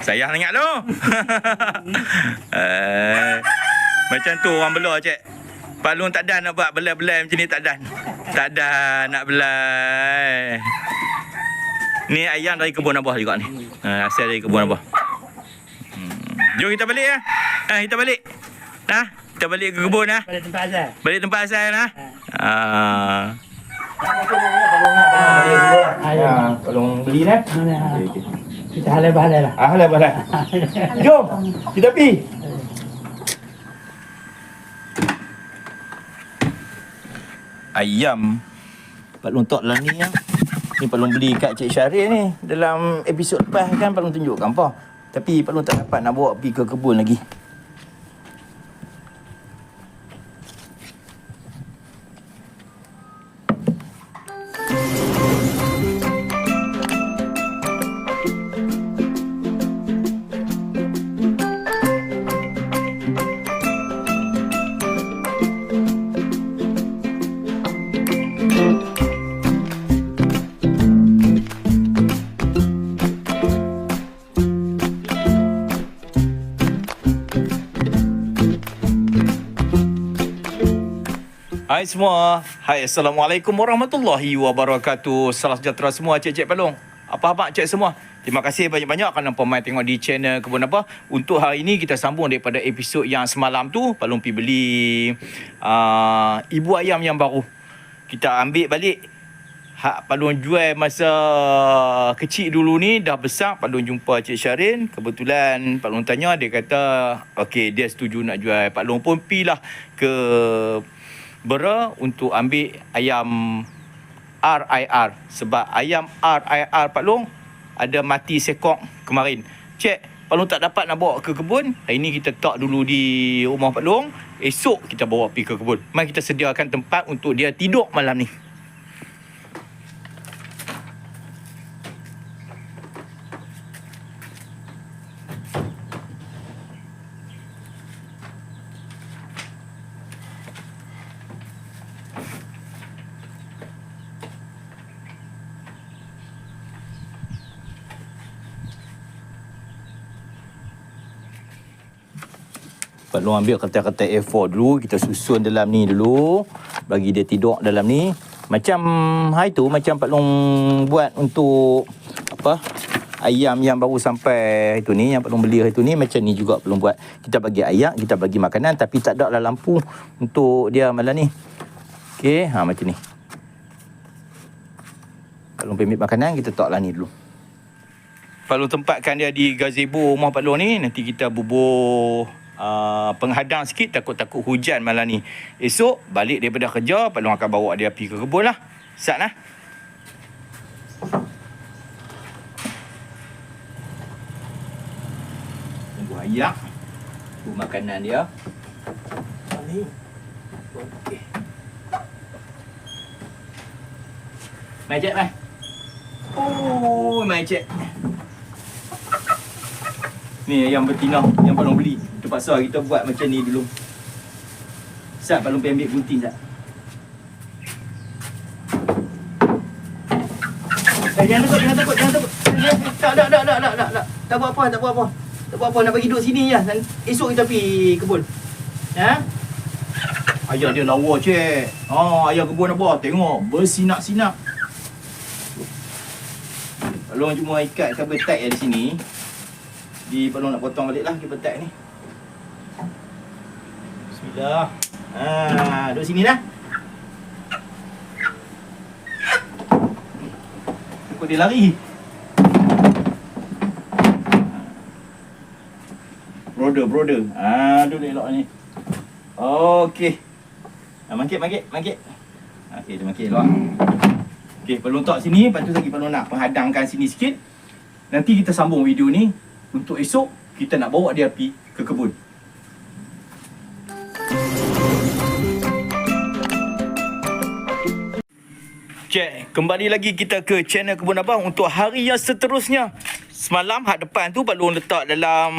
Sayang sangat tu. eh, macam tu orang belah cik. Pak Long tak ada nak buat belai-belai macam ni tak ada. Tak ada nak belai. Ni ayam dari kebun abah juga ni. Ha, asal dari kebun abah. Hmm. Jom kita balik ya. Ha, kita balik. Ha, kita balik ke kebun ha. Pada tempat asal. Balik tempat asal ha. Ha. Ayo. tolong beli nah. Mana? Kita halal bahalal lah. Ah, lah balah. Jom, kita pergi. ayam Pak Long tok lah ni yang ni Pak Long beli kat Cik Syaril ni dalam episod lepas kan Pak Long tunjukkan apa tapi Pak Long tak dapat nak bawa pergi ke kebun lagi semua. Hai Assalamualaikum warahmatullahi wabarakatuh. Salam sejahtera semua cik-cik Palong. Apa-apa cik semua. Terima kasih banyak-banyak kerana pemain tengok di channel Kebun Apa. Untuk hari ini kita sambung daripada episod yang semalam tu. Palong pergi beli uh, ibu ayam yang baru. Kita ambil balik. Hak Palung jual masa kecil dulu ni dah besar Palung jumpa Cik Syarin kebetulan Palung tanya dia kata okey dia setuju nak jual Palung pun pilah ke Bera untuk ambil ayam RIR sebab ayam RIR Pak Long ada mati sekok kemarin. Cek, Pak Long tak dapat nak bawa ke kebun. Hari ni kita tak dulu di rumah Pak Long. Esok kita bawa pergi ke kebun. Mari kita sediakan tempat untuk dia tidur malam ni. Long ambil kertas-kertas A4 dulu, kita susun dalam ni dulu. Bagi dia tidur dalam ni. Macam hari tu, macam Pak Long buat untuk apa ayam yang baru sampai hari tu ni, yang Long beli tu ni, macam ni juga Long buat. Kita bagi ayak, kita bagi makanan tapi tak ada lah lampu untuk dia malam ni. Okey, ha macam ni. Long ambil makanan, kita tak lah ni dulu. Long tempatkan dia di gazebo rumah Pak Long ni. Nanti kita bubur uh, penghadang sikit takut-takut hujan malam ni. Esok balik daripada kerja, Pak Long akan bawa dia pergi ke kebun lah. Sat lah. Tunggu ayak. Tunggu makanan dia. Ni. Okey. Mai cik, mai. Oh, mai cik. Ni yang betina yang Pak Long beli. Terpaksa kita buat macam ni dulu. Sat Pak Long pergi ambil gunting sat. Eh, jangan takut, jangan takut, jangan takut. Tak, tak, tak, tak, tak, tak, tak. Tak buat apa, tak buat apa. Tak buat apa, nak bagi duduk sini je. Dan Esok kita pergi kebun. Ya? Ayah dia lawa, cik. Oh, ayah kebun apa? Tengok, bersinak-sinak. Long cuma ikat kabel tight di sini. Di Long nak potong balik lah kabel tight ni. Bismillah. Ha, duduk sini dah. Takut dia lari. Brother, brother. Ah, duduk elok ni. Okey. Ah, mangkit, mangkit, mangkit. Okey, dia mangkit elok. Okey, perlu letak sini, lepas tu lagi perlu nak penghadangkan sini sikit. Nanti kita sambung video ni untuk esok kita nak bawa dia pergi ke kebun. Cek, kembali lagi kita ke channel Kebun Abang untuk hari yang seterusnya. Semalam hak depan tu Pak Long letak dalam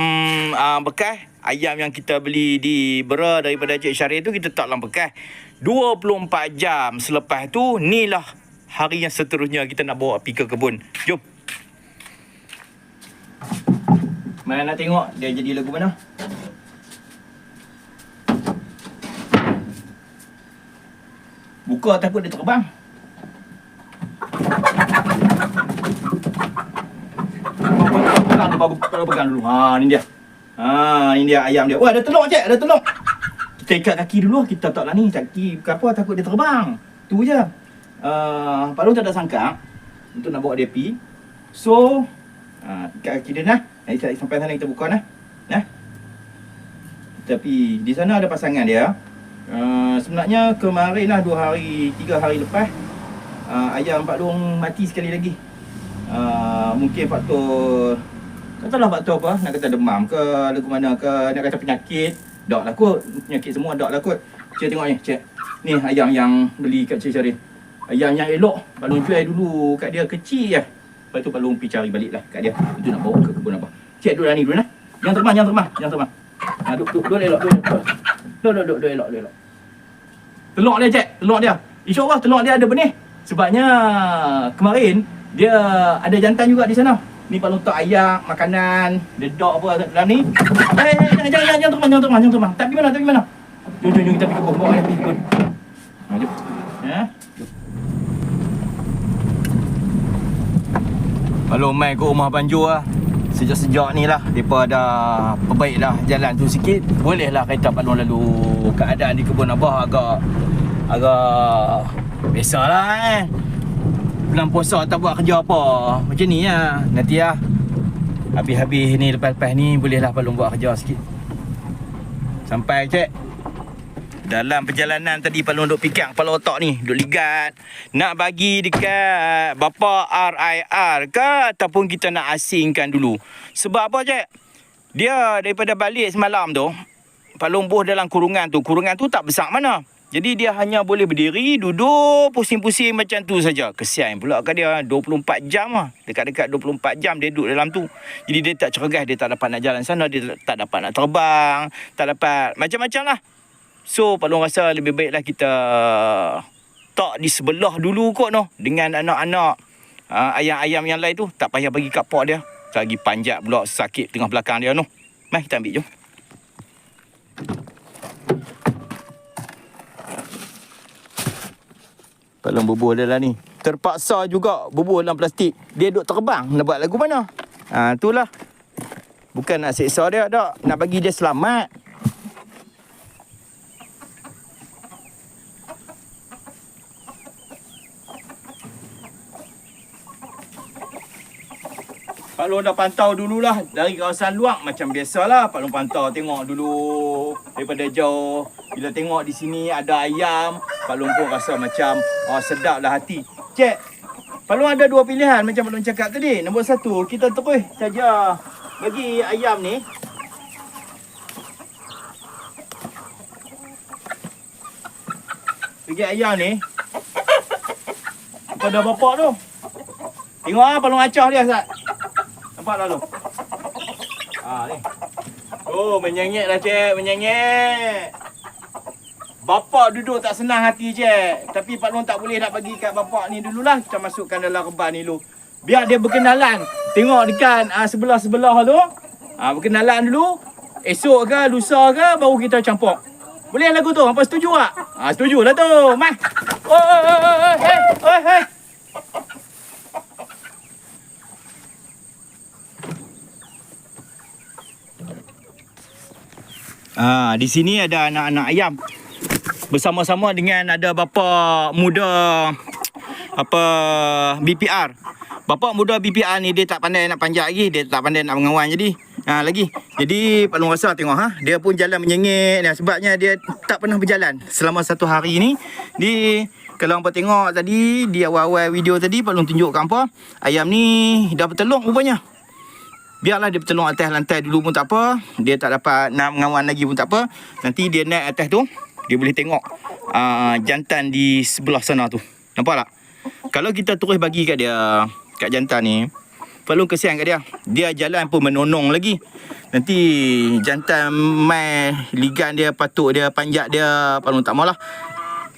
uh, bekas ayam yang kita beli di Bera daripada Cik Syarif tu kita letak dalam bekas. 24 jam selepas tu inilah hari yang seterusnya kita nak bawa pergi ke kebun. Jom. Mana nak tengok dia jadi lagu mana? Buka takut dia terbang. Dia baru pegang dulu. Ha ni dia. Ha ni dia ayam dia. Wah ada telur cik, ada telur. Kita ikat kaki dulu, kita tak lah ni kaki bukan apa takut dia terbang. Tu je. Uh, Pak Long tak ada sangka untuk nak bawa dia pi. So, uh, ikat kaki dia nah. Nanti sampai sana kita buka nah. Nah. Tapi di sana ada pasangan dia. Uh, sebenarnya kemarin lah dua hari, tiga hari lepas uh, ayam Pak Long mati sekali lagi. Uh, mungkin faktor Katalah faktor apa Nak kata demam ke Lagu mana ke Nak kata penyakit Dok lah kot Penyakit semua dok lah kot Cik tengok ni Cik Ni ayam yang Beli kat Cik Syarif Ayam yang elok Long jual dulu Kat dia kecil je Lepas tu Long pergi cari balik lah Kat dia. Itu nak bawa ke kebun apa Cik duduk dah ni dulu nah Jangan terbang Jangan terbang Jangan terbang ha, Duduk duduk Duduk elok Duduk elok. Duduk duduk elok Duduk elok. Telur dia cik. Telur dia. InsyaAllah telur dia ada benih. Sebabnya Kemarin Dia ada jantan juga di sana. Ni Long tak ayak Makanan Dedok apa dalam ni. Eh eh, jangan jangan jangan terbang Jangan terbang Jangan terbang Tak pergi mana Tak pergi mana. Jom jom jom kita pergi dia pergi kebun. Ha jom. Ya Kalau main ke rumah Banjur lah Sejak-sejak ni lah Mereka ada Perbaik lah jalan tu sikit. Boleh lah kereta Pak Long lalu. Keadaan di kebun Abah agak Agak Biasalah eh. Bulan puasa tak buat kerja apa. Macam ni lah Nanti lah Habis-habis ni lepas-lepas ni Bolehlah Pak Long buat kerja sikit. Sampai cek dalam perjalanan tadi Pak Long duk fikir kepala otak ni Duk ligat Nak bagi dekat Bapa RIR ke Ataupun kita nak asingkan dulu Sebab apa cik Dia daripada balik semalam tu Pak Long buh dalam kurungan tu Kurungan tu tak besar mana jadi dia hanya boleh berdiri, duduk, pusing-pusing macam tu saja. Kesian pula kat dia 24 jam lah. Dekat-dekat 24 jam dia duduk dalam tu. Jadi dia tak cergas, dia tak dapat nak jalan sana, dia tak dapat nak terbang, tak dapat macam-macam lah. So Pak Long rasa lebih baiklah kita tak di sebelah dulu kot noh dengan anak-anak uh, ayam-ayam yang lain tu tak payah bagi kat pak dia. Lagi panjat pula sakit tengah belakang dia noh. Mai kita ambil jom. Pak Long bubuh dia lah ni. Terpaksa juga bubuh dalam plastik. Dia duk terbang nak buat lagu mana? Ha itulah. Bukan nak seksa dia tak, nak bagi dia selamat. Long dah pantau dululah dari kawasan luar macam biasalah Pak Long pantau tengok dulu daripada jauh. Bila tengok di sini ada ayam, Pak Long pun rasa macam oh, sedaplah hati. Cik, Pak Long ada dua pilihan macam Pak Long cakap tadi. Nombor satu, kita terus saja bagi ayam ni Bagi ayam ni Kepada bapak tu Tengok ah, Pak Long acah dia Sat Nampak tak tu? Ha ni. Oh, menyengit lah cik, menyengit. Bapak duduk tak senang hati cik. Tapi Pak Long tak boleh nak bagi kat bapak ni dululah. Kita masukkan dalam reban ni dulu. Biar dia berkenalan. Tengok dekat uh, sebelah-sebelah tu. Ah berkenalan dulu. Esok ke, lusa ke, baru kita campur. Boleh lagu tu? Apa setuju tak? Ah setuju lah tu. Mai. Oh, oh, oh, oh, oh, oh, hey. Ah, di sini ada anak-anak ayam. Bersama-sama dengan ada bapa muda apa BPR. Bapa muda BPR ni dia tak pandai nak panjat lagi, dia tak pandai nak mengawan jadi. Ha lagi. Jadi Pak Long rasa tengok ha, dia pun jalan menyengit dan sebabnya dia tak pernah berjalan selama satu hari ni. Di kalau hampa tengok tadi di awal-awal video tadi Pak Long tunjuk hampa, ayam ni dah bertelur rupanya. Biarlah dia bertelur atas lantai dulu pun tak apa. Dia tak dapat nak mengawan lagi pun tak apa. Nanti dia naik atas tu, dia boleh tengok uh, jantan di sebelah sana tu. Nampak tak? Kalau kita terus bagi kat dia, kat jantan ni, perlu kesian kat dia. Dia jalan pun menonong lagi. Nanti jantan mai ligan dia, patuk dia, panjat dia, perlu tak maulah.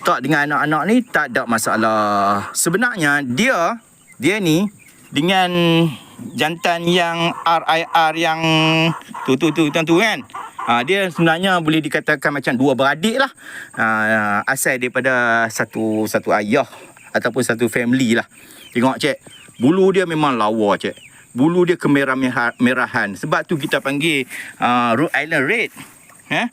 Tak dengan anak-anak ni tak ada masalah. Sebenarnya dia, dia ni dengan jantan yang RIR yang tu tu tu tu, tu kan. Ha, dia sebenarnya boleh dikatakan macam dua beradik lah. Ha, asal daripada satu satu ayah ataupun satu family lah. Tengok cik, bulu dia memang lawa cik. Bulu dia kemerah-merahan. Sebab tu kita panggil uh, Rhode Island Red. Eh?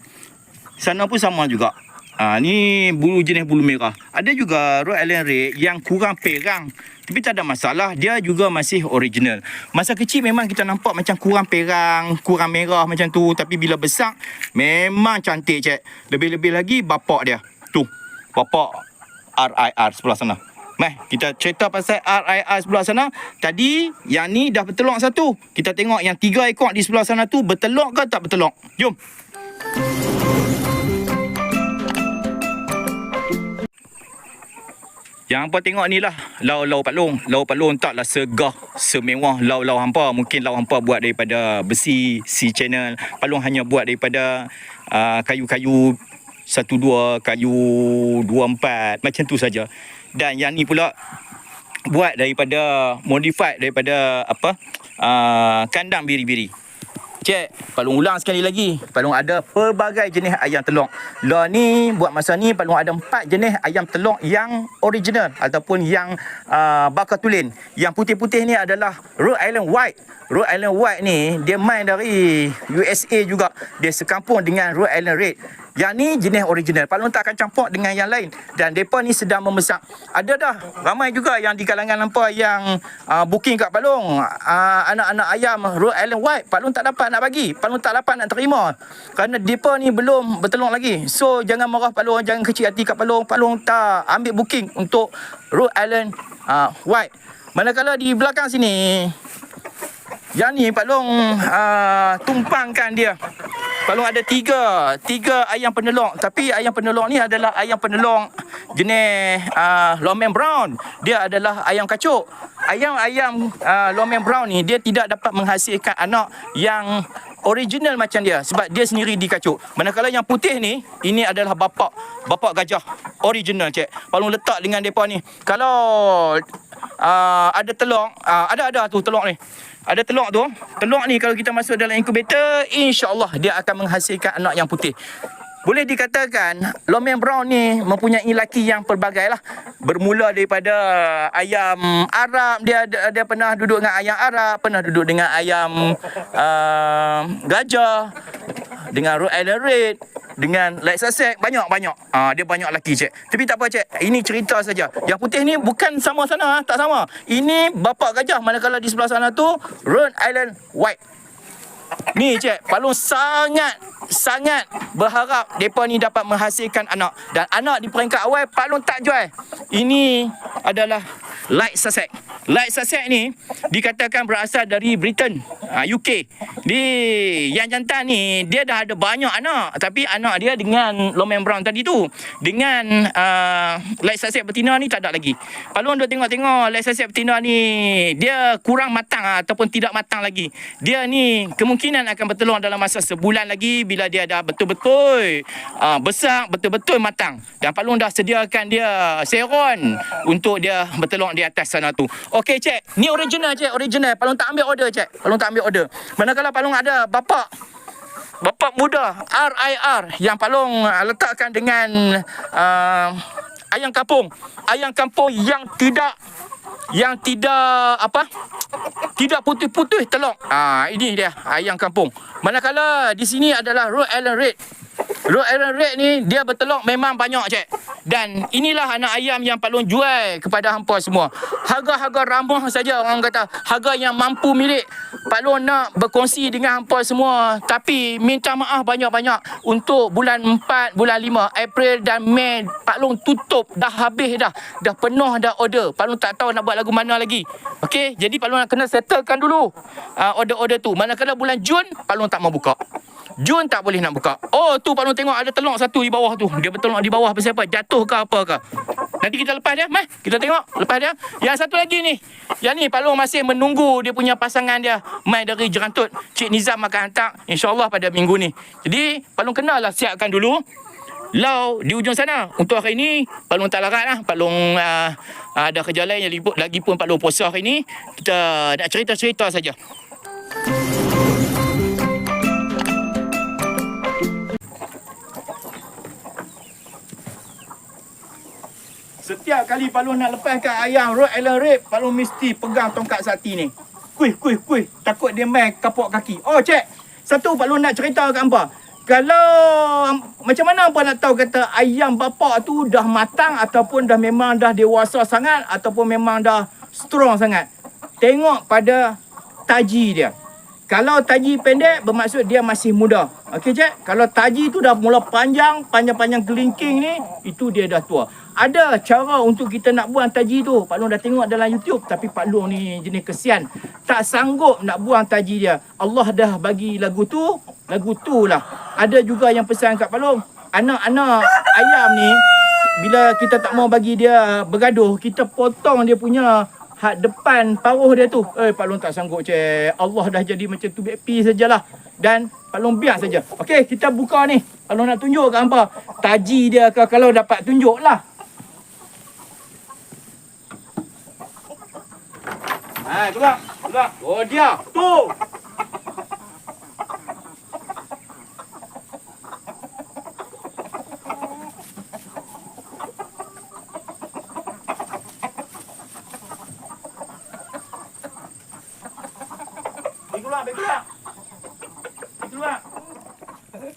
Sana pun sama juga. Ha, ni bulu jenis bulu merah. Ada juga Rhode Island Red yang kurang perang. Tapi tak ada masalah. Dia juga masih original. Masa kecil memang kita nampak macam kurang perang, kurang merah macam tu. Tapi bila besar, memang cantik cik. Lebih-lebih lagi bapak dia. Tu, bapak RIR sebelah sana. Meh, kita cerita pasal RIR sebelah sana. Tadi, yang ni dah bertelur satu. Kita tengok yang tiga ekor di sebelah sana tu bertelur ke tak bertelur. Jom. Yang hampa tengok ni lah Lau-lau Pak Long. Lau Pak Long taklah segah Semewah lau-lau hampa. Mungkin lau hampa buat daripada besi C channel. Pak Long hanya buat daripada uh, Kayu-kayu Satu dua Kayu Dua empat. Macam tu saja. Dan yang ni pula Buat daripada Modified daripada Apa uh, Kandang biri-biri Cik, Palung ulang sekali lagi. Palung ada pelbagai jenis ayam telur. Lah ni, buat masa ni, Palung ada empat jenis ayam telur yang original ataupun yang uh, bakar tulen. Yang putih-putih ni adalah Rhode Island White. Rhode Island White ni, dia main dari USA juga. Dia sekampung dengan Rhode Island Red. Yang ni jenis original. Palung tak akan campur dengan yang lain. Dan mereka ni sedang membesar. Ada dah. Ramai juga yang di kalangan hampa yang uh, booking kat Palung. Uh, anak-anak ayam Rhode Island White. Palung tak dapat nak bagi. Palung tak dapat nak terima. Kerana mereka ni belum bertelur lagi. So, jangan marah Palung. Jangan kecil hati kat Palung. Palung tak ambil booking untuk Rhode Island uh, White. Manakala di belakang sini, yang ni Pak Long uh, tumpangkan dia. Pak Long ada tiga, tiga ayam penelong. Tapi ayam penelong ni adalah ayam penelong jenis uh, Lomem Brown. Dia adalah ayam kacuk. Ayam-ayam uh, Lomem Brown ni dia tidak dapat menghasilkan anak yang original macam dia sebab dia sendiri dikacuk. Manakala yang putih ni ini adalah bapak bapak gajah original cik. Palung letak dengan depa ni. Kalau uh, ada telur, uh, ada ada tu telur ni. Ada telur tu. Telur ni kalau kita masuk dalam incubator, insya-Allah dia akan menghasilkan anak yang putih. Boleh dikatakan Lomeng Brown ni mempunyai laki yang pelbagai lah. Bermula daripada ayam Arab, dia, dia pernah duduk dengan ayam Arab, pernah duduk dengan ayam uh, gajah, dengan Rhode Island Red, dengan Light Sussex, banyak-banyak. Ah dia banyak laki cik. Tapi tak apa cik, ini cerita saja. Yang putih ni bukan sama sana, ah, tak sama. Ini bapak gajah manakala di sebelah sana tu Rhode Island White. Ni cik, Palung sangat sangat berharap depa ni dapat menghasilkan anak dan anak di peringkat awal Palung tak jual. Ini adalah Light Sussex. Light Sussex ni dikatakan berasal dari Britain, uh, UK. Di yang jantan ni dia dah ada banyak anak tapi anak dia dengan Lomem Brown tadi tu dengan uh, Light Sussex betina ni tak ada lagi. Palung duk tengok-tengok Light Sussex betina ni dia kurang matang ah, ataupun tidak matang lagi. Dia ni kemungkinan akan bertelur dalam masa sebulan lagi bila dia dah betul-betul uh, besar, betul-betul matang. Dan Palung dah sediakan dia seron untuk dia bertelur di atas sana tu. Okey cik, ni original cik, original. Palung tak ambil order cik. Palung tak ambil order. Manakala Palung ada bapak Bapak muda RIR yang Palung uh, letakkan dengan uh, ayam kampung. Ayam kampung yang tidak yang tidak apa? Tidak putih-putih telur. Ah ini dia ayam kampung. Manakala di sini adalah Rhode Island Red. Rhode Island Red ni dia bertelur memang banyak cik. Dan inilah anak ayam yang Palung jual kepada hampa semua. Harga-harga ramah saja orang kata. Harga yang mampu milik. Palung nak berkongsi dengan hampa semua. Tapi minta maaf banyak-banyak. Untuk bulan 4, bulan 5, April dan Mei. Palung tutup. Dah habis dah. Dah penuh dah order. Palung tak tahu nak buat lagu mana lagi. Okey, jadi Palung nak kena settlekan dulu. Uh, order-order tu. Manakala bulan Jun, Palung tak mau buka. Jun tak boleh nak buka. Oh, tu Pak Long tengok ada telur satu di bawah tu. Dia bertelur di bawah pasal apa? Jatuh ke apa ke? Nanti kita lepas dia. Meh, kita tengok. Lepas dia. Yang satu lagi ni. Yang ni Pak Long masih menunggu dia punya pasangan dia. Mai dari Jerantut. Cik Nizam akan hantar. InsyaAllah pada minggu ni. Jadi, Pak Long kenalah siapkan dulu. Lau di ujung sana. Untuk hari ni Pak Long tak larat lah. Pak Long uh, ada kerja lain yang libut. Lagipun Pak Long puasa hari ni. Kita nak cerita-cerita saja. Setiap kali Pak Long nak lepaskan ayam Rhode Island Red, Pak Long mesti pegang tongkat sakti ni. Kuih, kuih, kuih. Takut dia main kapok kaki. Oh, cek. Satu Pak Long nak cerita kat hampa. Kalau macam mana hampa nak tahu kata ayam bapak tu dah matang ataupun dah memang dah dewasa sangat ataupun memang dah strong sangat. Tengok pada taji dia. Kalau taji pendek bermaksud dia masih muda. Okey cik? Kalau taji tu dah mula panjang, panjang-panjang kelingking ni, itu dia dah tua. Ada cara untuk kita nak buang taji tu. Pak Long dah tengok dalam YouTube tapi Pak Long ni jenis kesian. Tak sanggup nak buang taji dia. Allah dah bagi lagu tu, lagu tu lah. Ada juga yang pesan kat Pak Long, anak-anak ayam ni bila kita tak mau bagi dia bergaduh, kita potong dia punya had depan paruh dia tu. Eh, Pak Long tak sanggup, cik. Allah dah jadi macam tu baby sajalah. Dan Pak Long biar saja. Okey, kita buka ni. Pak Long nak tunjuk kat hampa. Taji dia ke kalau dapat tunjuk lah. Ha, keluar. Keluar. Oh, dia. Tu. Pergi keluar, pergi keluar. Pergi keluar.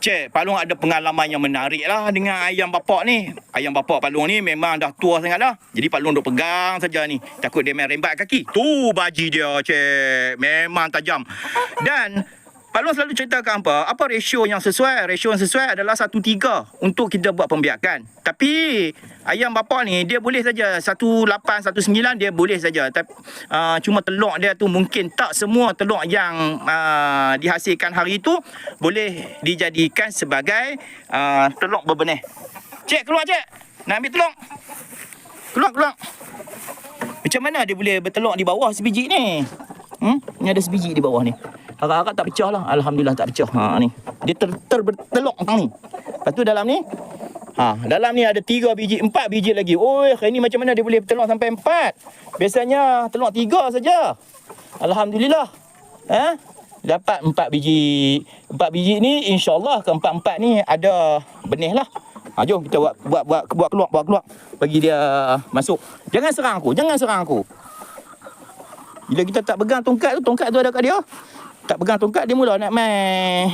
Cik, Pak Long ada pengalaman yang menarik lah dengan ayam bapak ni. Ayam bapak Pak Long ni memang dah tua sangat dah. Jadi Pak Long duk pegang saja ni. Takut dia main rembat kaki. Tu baji dia, cik. Memang tajam. Dan Pak selalu cerita kat hampa, apa ratio yang sesuai? Ratio yang sesuai adalah 1-3 untuk kita buat pembiakan. Tapi ayam bapak ni dia boleh saja 18, 19 dia boleh saja. Tapi uh, cuma telur dia tu mungkin tak semua telur yang uh, dihasilkan hari itu boleh dijadikan sebagai uh, telur berbenih. Cik keluar cik. Nak ambil telur. Keluar keluar. Macam mana dia boleh bertelur di bawah sebiji ni? Hmm? Ni ada sebiji di bawah ni. Harap-harap tak pecah lah. Alhamdulillah tak pecah. Ha ni. Dia ter, ter bertelur tang ni. Lepas tu dalam ni Ha, dalam ni ada tiga biji, empat biji lagi. Oi, hari ni macam mana dia boleh bertelur sampai empat? Biasanya telur tiga saja. Alhamdulillah. Ha? Dapat empat biji. Empat biji ni insya-Allah keempat-empat ni ada benih lah. Ha, jom kita buat buat buat buat keluar, buat keluar. Bagi dia masuk. Jangan serang aku, jangan serang aku. Bila kita tak pegang tongkat tu, tongkat tu ada kat dia. Tak pegang tongkat dia mula nak main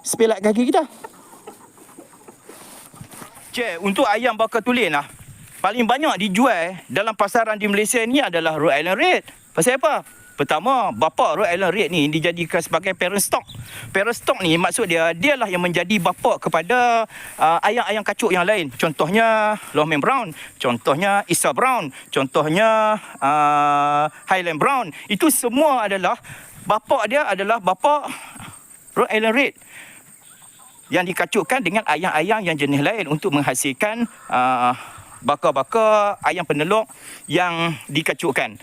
sepelat kaki kita. Cik, untuk ayam bakar tulen lah. Paling banyak dijual dalam pasaran di Malaysia ni adalah Rhode Island Red. Pasal apa? Pertama, bapa Rhode Island Red ni dijadikan sebagai parent stock. Parent stock ni maksud dia, dialah yang menjadi bapa kepada uh, ayam-ayam kacuk yang lain. Contohnya Lohman Brown, contohnya Isa Brown, contohnya uh, Highland Brown. Itu semua adalah bapa dia adalah bapa Rhode Island Red yang dikacukkan dengan ayam-ayam yang jenis lain untuk menghasilkan uh, bakar-bakar ayam peneluk yang dikacukkan.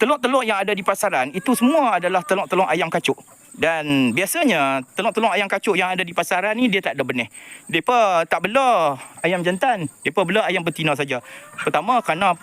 Telur-telur yang ada di pasaran itu semua adalah telur-telur ayam kacuk. Dan biasanya telur-telur ayam kacuk yang ada di pasaran ni dia tak ada benih. Depa tak bela ayam jantan, depa bela ayam betina saja. Pertama kerana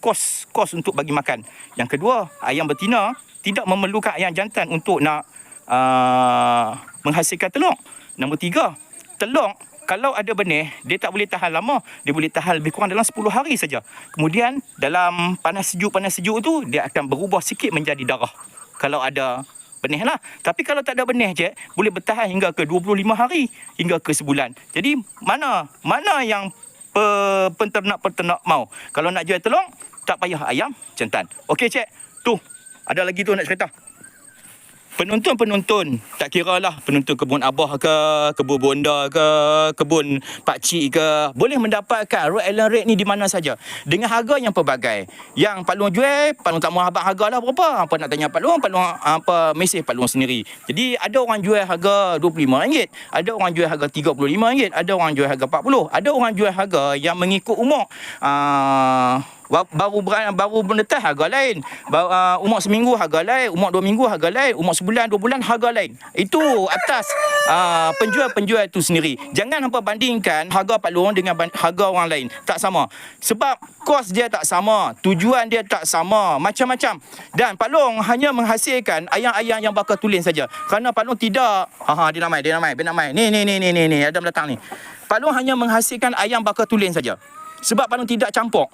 kos kos untuk bagi makan. Yang kedua, ayam betina tidak memerlukan ayam jantan untuk nak uh, menghasilkan telur. Nombor tiga, telur kalau ada benih, dia tak boleh tahan lama. Dia boleh tahan lebih kurang dalam 10 hari saja. Kemudian dalam panas sejuk panas sejuk tu dia akan berubah sikit menjadi darah. Kalau ada benih lah. Tapi kalau tak ada benih je, boleh bertahan hingga ke 25 hari hingga ke sebulan. Jadi mana mana yang pe, penternak-penternak mau? Kalau nak jual telur, tak payah ayam jantan. Okey cik, tu ada lagi tu nak cerita. Penonton-penonton, tak kira lah penonton kebun Abah ke, kebun Bonda ke, kebun Pak Cik ke, boleh mendapatkan Rhode Island Red ni di mana saja. Dengan harga yang pelbagai. Yang Pak Long jual, Pak Long tak mau abang harga lah berapa. Apa nak tanya Pak Long, Pak Long apa mesej Pak Long sendiri. Jadi ada orang jual harga RM25, ada orang jual harga RM35, ada orang jual harga RM40, ada orang jual harga yang mengikut umur. Uh, Baru baru menetas harga lain. Uh, umur seminggu harga lain, umur dua minggu harga lain, umur sebulan dua bulan harga lain. Itu atas uh, penjual-penjual itu sendiri. Jangan hampa bandingkan harga Pak Long dengan harga orang lain. Tak sama. Sebab kos dia tak sama, tujuan dia tak sama, macam-macam. Dan Pak Long hanya menghasilkan ayam-ayam yang bakal tulen saja. Kerana Pak Long tidak, ha ha dia nak mai, dia nak mai, dia nak mai. Ni ni ni ni ni ni Adam datang ni. Pak Long hanya menghasilkan ayam bakal tulen saja. Sebab Pak Long tidak campur.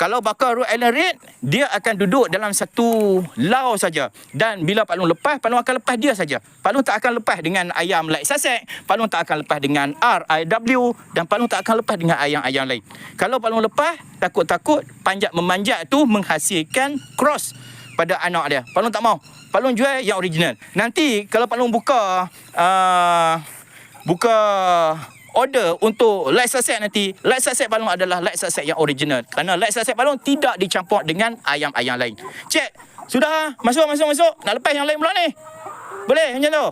Kalau bakal Rhode Island Red, dia akan duduk dalam satu lau saja. Dan bila Pak Long lepas, Pak Long akan lepas dia saja. Pak Long tak akan lepas dengan ayam like sasek. Pak Long tak akan lepas dengan RIW. Dan Pak Long tak akan lepas dengan ayam-ayam lain. Kalau Pak Long lepas, takut-takut panjat memanjat tu menghasilkan cross pada anak dia. Pak Long tak mau. Pak Long jual yang original. Nanti kalau Pak Long buka... Uh, buka order untuk light sunset nanti light sunset balong adalah light sunset yang original. Kerana light sunset balong tidak dicampur dengan ayam-ayam lain. Cek sudah? Masuk masuk masuk. Nak lepas yang lain pula ni? Boleh? Macam tu?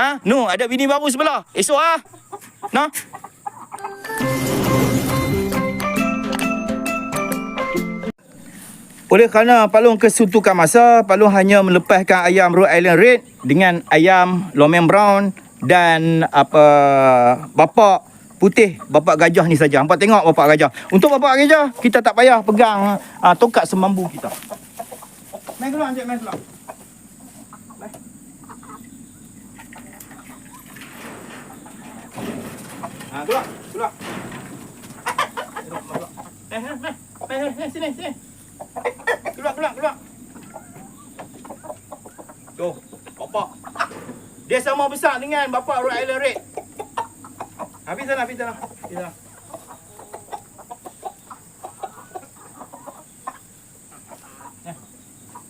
Ha? No ada bini baru sebelah. Esok ah no Oleh kerana Palung kesuntukan masa, Palung hanya melepaskan ayam Rhode Island Red dengan ayam Lomen Brown dan apa bapak putih, bapak gajah ni saja. Hampa tengok bapak gajah. Untuk bapak gajah, kita tak payah pegang uh, tongkat semambu kita. Main keluar, Encik, main keluar. Ha, keluar, keluar. Eh, eh, eh, eh, eh, sini, sini. Keluar, keluar, keluar. Tuh, bapak. Dia sama besar dengan bapak Rhode Island Red. Habis sana, habis sana. Habis sana.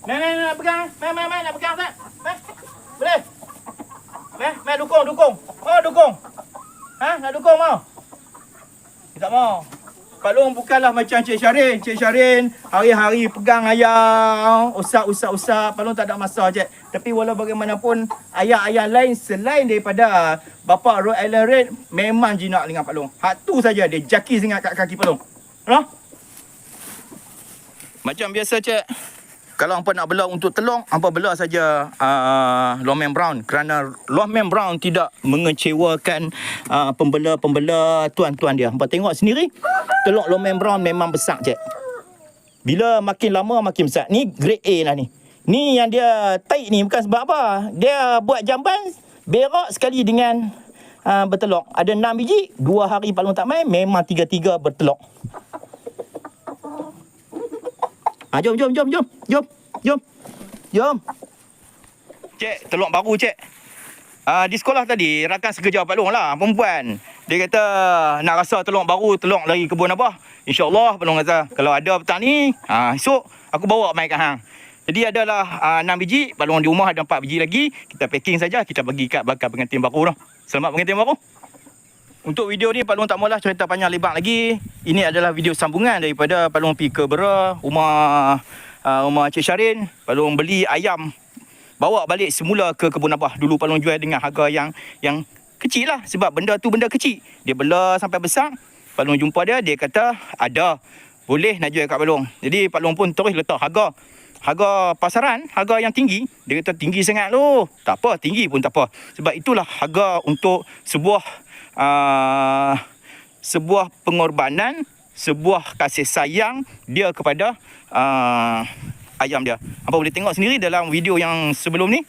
Nah, nah, nah, pegang. Main, main, main. Nak pegang? Main. Boleh? Main, main dukung, dukung. Oh, dukung. Ha? Nak dukung mau? Tak mau. Pak Long bukanlah macam Cik Syarin. Cik Syarin hari-hari pegang ayam. Usap, usap, usap. Pak Long tak ada masa je. Tapi walau bagaimanapun, ayam-ayam lain selain daripada Bapak Rhode Island Red, memang jinak dengan Pak Long. Hak tu saja dia jaki sangat kat kaki Pak Long. Ha? Macam biasa, Cik. Kalau hampa nak bela untuk telur, hampa bela saja uh, Lawman Brown kerana Lawman Brown tidak mengecewakan uh, pembela-pembela tuan-tuan dia. Hampa tengok sendiri, telur Lawman Brown memang besar je. Bila makin lama makin besar. Ni grade A lah ni. Ni yang dia taik ni bukan sebab apa. Dia buat jamban berak sekali dengan uh, bertelur. Ada 6 biji, 2 hari paling tak main, memang tiga-tiga bertelur. Ah, jom, jom, jom, jom, jom, jom, jom. Cik, telur baru, cik. Ah, di sekolah tadi, rakan sekerja Pak Long lah, perempuan. Dia kata, nak rasa telur baru, telur lagi kebun apa. InsyaAllah, Pak Long kata, kalau ada petang ni, ah, esok aku bawa mai kat hang. Jadi adalah ah, 6 biji, Pak Long di rumah ada 4 biji lagi. Kita packing saja, kita bagi kat bakal pengantin baru dah. Selamat pengantin baru. Untuk video ni Pak Long tak maulah cerita panjang lebar lagi. Ini adalah video sambungan daripada Pak Long pergi ke Bera, rumah uh, rumah Cik Syarin. Pak Long beli ayam bawa balik semula ke kebun abah. Dulu Pak Long jual dengan harga yang yang kecil lah sebab benda tu benda kecil. Dia bela sampai besar. Pak Long jumpa dia, dia kata ada boleh nak jual kat Pak Long. Jadi Pak Long pun terus letak harga harga pasaran, harga yang tinggi. Dia kata tinggi sangat tu. Tak apa, tinggi pun tak apa. Sebab itulah harga untuk sebuah uh, sebuah pengorbanan, sebuah kasih sayang dia kepada uh, ayam dia. Apa boleh tengok sendiri dalam video yang sebelum ni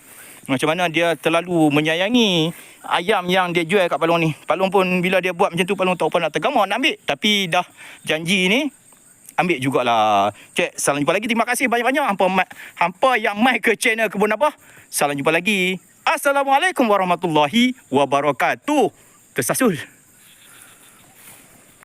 macam mana dia terlalu menyayangi ayam yang dia jual kat Palong ni. Palong pun bila dia buat macam tu Palong tahu apa nak tergamak nak ambil tapi dah janji ni ambil jugalah. Cik, salam jumpa lagi. Terima kasih banyak-banyak hampa hampa yang mai ke channel Kebun Apa. Salam jumpa lagi. Assalamualaikum warahmatullahi wabarakatuh. esto azul.